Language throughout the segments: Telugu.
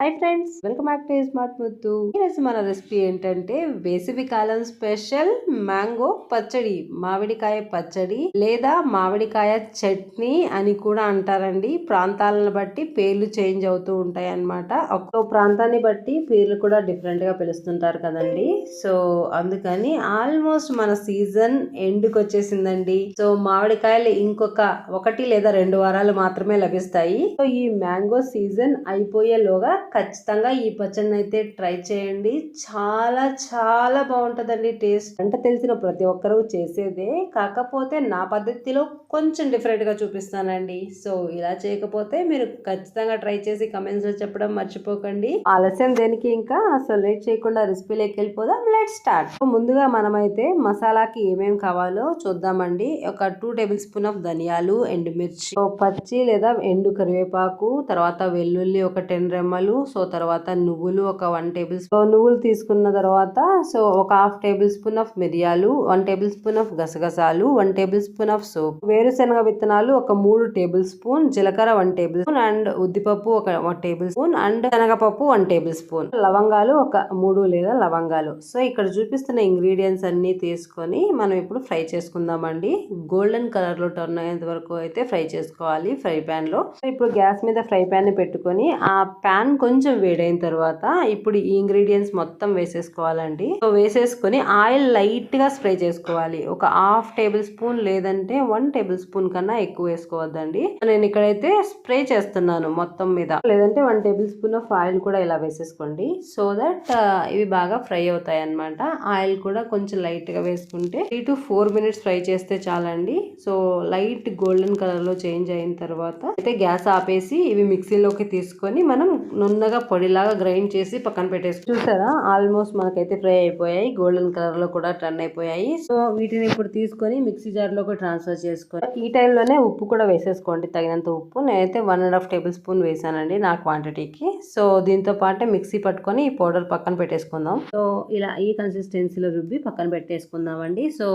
Hi friends welcome back to smart Muthu ఈరోజు మన రెసిపీ ఏంటంటే వేసవి కాలం స్పెషల్ మ్యాంగో పచ్చడి మామిడికాయ పచ్చడి లేదా మామిడికాయ చట్నీ అని కూడా అంటారండి. ప్రాంతాలను బట్టి పేర్లు చేంజ్ అవుతూ ఉంటాయి అన్నమాట. ఒక్కో ప్రాంతాన్ని బట్టి పేర్లు కూడా డిఫరెంట్గా పిలుస్తుంటారు కదండి. సో అందుకని ఆల్మోస్ట్ మన సీజన్ ఎండ్కి వచ్చేసిందండి. సో మామిడికాయలు ఇంకొక ఒకటి లేదా రెండు వారాలు మాత్రమే లభిస్తాయి. సో ఈ మ్యాంగో సీజన్ అయిపోయేలోగా ఖచ్చితంగా ఈ పచ్చడిని అయితే ట్రై చేయండి. చాలా చాలా బాగుంటుందండి టేస్ట్. అంటే తెలిసిన ప్రతి ఒక్కరూ చేసేదే. కాకపోతే నా పద్ధతిలో కొంచెం డిఫరెంట్గా చూపిస్తానండి. సో ఇలా చేయకపోతే మీరు ఖచ్చితంగా ట్రై చేసి కమెంట్స్లో చెప్పడం మర్చిపోకండి. ఆలస్యం దేనికి ఇంకా? అసలు లేట్ చేయకుండా రెసిపీలోకి వెళ్ళిపోదాం. లెట్ స్టార్ట్ ముందుగా మనమైతే మసాలాకి ఏమేమి కావాలో చూద్దామండి. ఒక టూ టేబుల్ స్పూన్ ఆఫ్ ధనియాలు ఎండుమిర్చి ఓ పచ్చి లేదా ఎండు కరివేపాకు తర్వాత వెల్లుల్లి ఒక టెన్ రెమ్మలు సో తర్వాత నువ్వులు ఒక వన్ టేబుల్ స్పూన్ నువ్వులు తీసుకున్న తర్వాత సో ఒక హాఫ్ టేబుల్ స్పూన్ ఆఫ్ మిరియాలు వన్ టేబుల్ స్పూన్ ఆఫ్ గసగసాలు వన్ టేబుల్ స్పూన్ ఆఫ్ సోప్. వేరుశనగ విత్తనాలు ఒక మూడు టేబుల్ స్పూన్ జీలకర్ర వన్ టేబుల్ స్పూన్ అండ్ ఉద్దిపప్పు ఒక టేబుల్ స్పూన్ అండ్ శనగపప్పు వన్ టేబుల్ స్పూన్. లవంగాలు ఒక మూడు లేదా లవంగాలు. సో ఇక్కడ చూపిస్తున్న ఇంగ్రీడియంట్స్ అన్ని తీసుకొని మనం ఇప్పుడు ఫ్రై చేసుకుందామండి. గోల్డెన్ కలర్లో టర్న్ అయ్యేంత వరకు అయితే ఫ్రై చేసుకోవాలి ఫ్రై పాన్లో ఇప్పుడు గ్యాస్ మీద ఫ్రై పాన్ని పెట్టుకొని ఆ పాన్ కొంచెం కొంచెం వేడైన తర్వాత ఇప్పుడు ఈ ఇంగ్రీడియంట్స్ మొత్తం వేసేసుకోవాలండి. సో వేసేసుకొని ఆయిల్ లైట్గా స్ప్రే చేసుకోవాలి. ఒక హాఫ్ టేబుల్ స్పూన్ లేదంటే వన్ టేబుల్ స్పూన్ కన్నా ఎక్కువ వేసుకోవద్దండి. నేను ఇక్కడైతే స్ప్రే చేస్తున్నాను మొత్తం మీద. లేదంటే one table spoon of oil కూడా ఇలా వేసేసుకోండి. సో దట్ ఇవి బాగా ఫ్రై అవుతాయి అనమాట ఆయిల్ కూడా కొంచెం లైట్గా వేసుకుంటే three to four minutes fry చేస్తే చాలండి. సో లైట్ గోల్డెన్ కలర్లో చేంజ్ అయిన తర్వాత అయితే గ్యాస్ ఆపేసి ఇవి మిక్సీలోకి తీసుకొని మనం నున్నగా పొడిలాగా గ్రైండ్ చేసి పక్కన పెట్టేసి చూసారా? ఆల్మోస్ట్ మనకైతే ఫ్రై అయిపోయాయి. గోల్డెన్ కలర్లో కూడా టర్న్ అయిపోయాయి. సో వీటిని ఇప్పుడు తీసుకొని మిక్సీ జార్లో ట్రాన్స్ఫర్ చేసుకొని ఈ టైంలోనే ఉప్పు కూడా వేసేసుకోండి. తగినంత ఉప్పు. నేనైతే one and half table spoon వేసానండి నా క్వాంటిటీకి. సో దీంతో పాటే మిక్సీ పట్టుకొని ఈ పౌడర్ పక్కన పెట్టేసుకుందాం. సో ఇలా ఈ కన్సిస్టెన్సీలో రుబ్బి పక్కన పెట్టేసుకుందాం అండి సో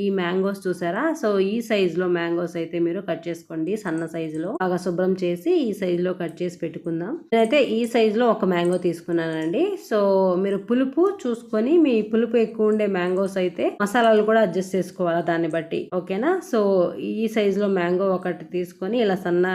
ఈ మ్యాంగోస్ చూసారా? సో ఈ సైజ్లో మ్యాంగోస్ అయితే మీరు కట్ చేసుకోండి. సన్న సైజు లో బాగా శుభ్రం చేసి ఈ సైజ్లో కట్ చేసి పెట్టుకుందాం. నేనైతే ఈ సైజులో ఒక మ్యాంగో తీసుకున్నానండి. సో మీరు పులుపు చూసుకొని మీ పులుపు ఎక్కువ ఉండే మ్యాంగోస్ అయితే మసాలాలు కూడా అడ్జస్ట్ చేసుకోవాలి దాన్ని బట్టి. ఓకేనా? సో ఈ సైజులో మ్యాంగో ఒకటి తీసుకొని ఇలా సన్న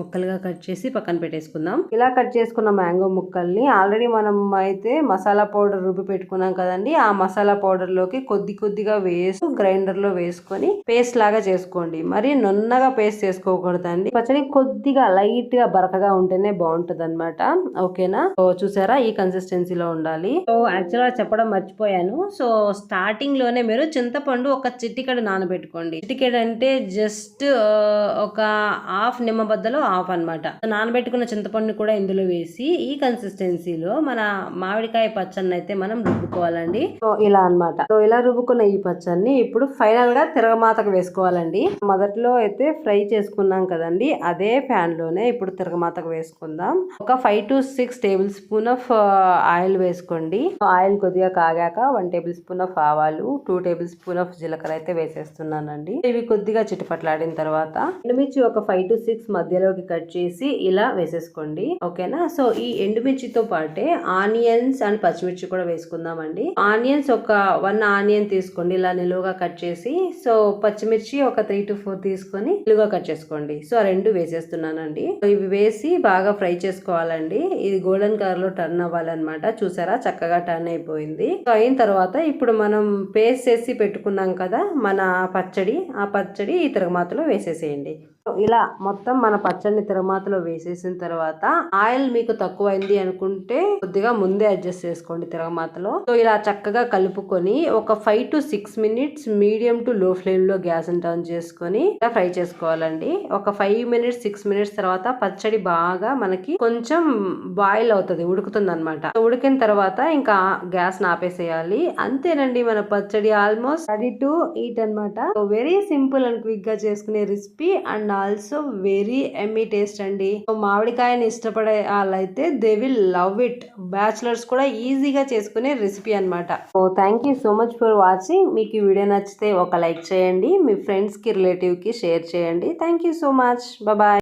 ముక్కలుగా కట్ చేసి పక్కన పెట్టేసుకుందాం. ఇలా కట్ చేసుకున్న మ్యాంగో ముక్కల్ని ఆల్రెడీ మనం అయితే మసాలా పౌడర్ రుబ్బి పెట్టుకున్నాం కదండి. ఆ మసాలా పౌడర్లోకి కొద్ది కొద్దిగా వేసి గ్రైండర్లో వేసుకొని పేస్ట్ లాగా చేసుకోండి. మరి నున్నగా పేస్ట్ చేసుకోకూడదండి. పచ్చడి కొద్దిగా లైట్గా బరకగా ఉంటేనే బాగుంటుంది అనమాట ఓకేనా? సో చూసారా ఈ కన్సిస్టెన్సీలో ఉండాలి. సో యాక్చువల్గా చెప్పడం మర్చిపోయాను. సో స్టార్టింగ్లోనే మీరు చింతపండు ఒక చిటికెడు నానబెట్టుకోండి. చిటికెడు అంటే జస్ట్ ఒక హాఫ్ నిమ్మ బద్దలో హాఫ్ అనమాట నానబెట్టుకున్న చింతపండు కూడా ఇందులో వేసి ఈ కన్సిస్టెన్సీలో మన మామిడికాయ పచ్చడిని అయితే మనం రుబ్బుకోవాలండి. సో ఇలా అనమాట సో ఇలా రుబ్బుకున్న ఈ పచ్చడిని ఇప్పుడు ఫైనల్గా తిరగమాతకు వేసుకోవాలండి. మొదట్లో అయితే ఫ్రై చేసుకున్నాం కదండి అదే ప్యాన్లోనే ఇప్పుడు తిరగమాతకు వేసుకుందాం. ఒక five five to six tablespoon of oil వేసుకోండి. ఆయిల్ కొద్దిగా కాగాక వన్ టేబుల్ స్పూన్ ఆఫ్ ఆవాలు టూ టేబుల్ స్పూన్ ఆఫ్ జీలకర్ర అయితే వేసేస్తున్నానండి. ఇవి కొద్దిగా చిటపట్లాడిన తర్వాత ఎండుమిర్చి ఒక ఫైవ్ టు సిక్స్ మధ్యలోకి కట్ చేసి ఇలా వేసేసుకోండి. ఓకేనా? సో ఈ ఎండుమిర్చితో పాటే ఆనియన్స్ అండ్ పచ్చిమిర్చి కూడా వేసుకుందామండి. ఆనియన్స్ ఒక వన్ ఆనియన్ తీసుకోండి ఇలా నిలువుగా కట్ చేసి. సో పచ్చిమిర్చి ఒక త్రీ టు ఫోర్ తీసుకొని నిలువుగా కట్ చేసుకోండి. సో ఆ రెండు వేసేస్తున్నానండి. ఇవి వేసి బాగా ఫ్రై చేసుకోవాలండి. ఇది గోల్డెన్ కలర్లో టర్న్ అవ్వాలన్నమాట. చూసారా? చక్కగా టర్న్ అయిపోయింది. సో అయిన తర్వాత ఇప్పుడు మనం పేస్ట్ చేసి పెట్టుకున్నాం కదా మన పచ్చడి. ఆ పచ్చడి ఈ తిరగమాతలో వేసేసేయండి. ఇలా మొత్తం మన పచ్చడిని తిరమాతలో వేసేసిన తర్వాత ఆయిల్ మీకు తక్కువైంది అనుకుంటే కొద్దిగా ముందే అడ్జస్ట్ చేసుకోండి తిరగమాతలో సో ఇలా చక్కగా కలుపుకొని ఒక five to six minutes medium to low ఫ్లేమ్లో గ్యాస్ టర్న్ చేసుకొని ఇలా ఫ్రై చేసుకోవాలండి. ఒక ఫైవ్ మినిట్స్ సిక్స్ మినిట్స్ తర్వాత పచ్చడి బాగా మనకి కొంచెం బాయిల్ అవుతుంది ఉడుకుతుంది అనమాట ఉడికిన తర్వాత ఇంకా గ్యాస్ ఆపేసేయాలి అంతేనండి మన పచ్చడి ఆల్మోస్ట్ రెడీ టు ఈట్ అనమాట వెరీ సింపుల్ అండ్ క్విక్గా చేసుకునే recipe and also very yummy taste అండి. మామిడికాయని ఇష్టపడే వాళ్ళైతే they will love it bachelors కూడా ఈజీగా చేసుకునే రెసిపీ అనమాట so thank you so much for watching మీకు ఈ వీడియో నచ్చితే ఒక లైక్ చేయండి. మీ ఫ్రెండ్స్కి రిలేటివ్కి షేర్ చేయండి. Thank you so much bye